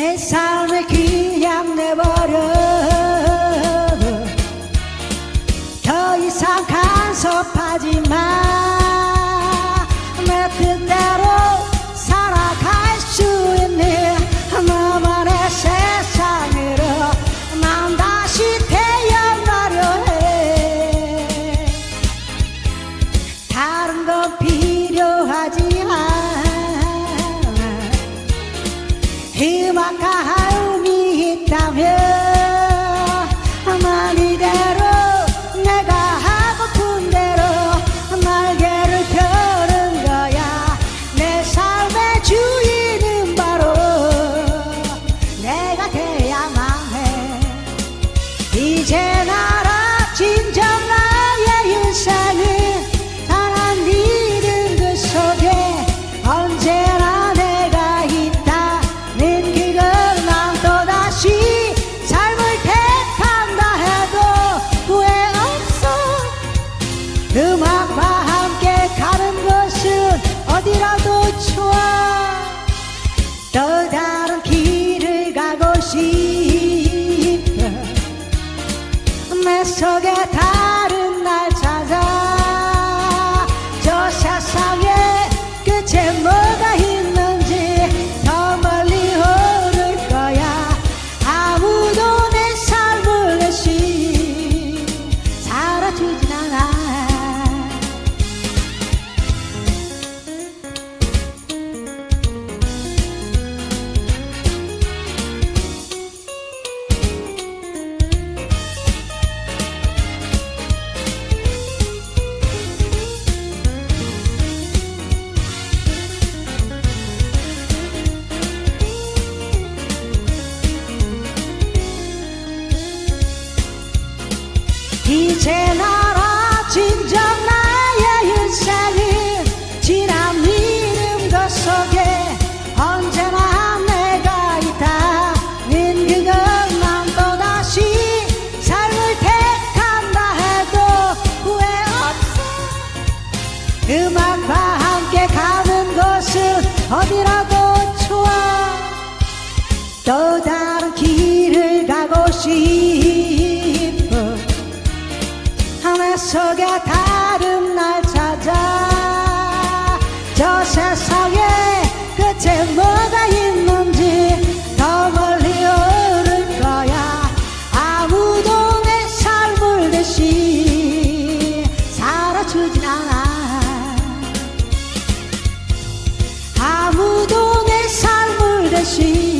내 삶을 그냥 내버려. 더 이상 간섭 내 속에 다 이제 알아 진정 나의 인생은 지난 이름도 속에 언제나 내가 있다는 그걸 난 또다시 삶을 택한다 해도 후회 없어. 음악과 함께 가는 곳은 어디라도 좋아 또다 속에 다른 날 찾아. 저 세상에 끝에 뭐가 있는지 더 멀리 오를 거야. 아무도 내 삶을 대신 살아주진 않아. 아무도 내 삶을 대신